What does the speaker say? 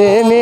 Bizim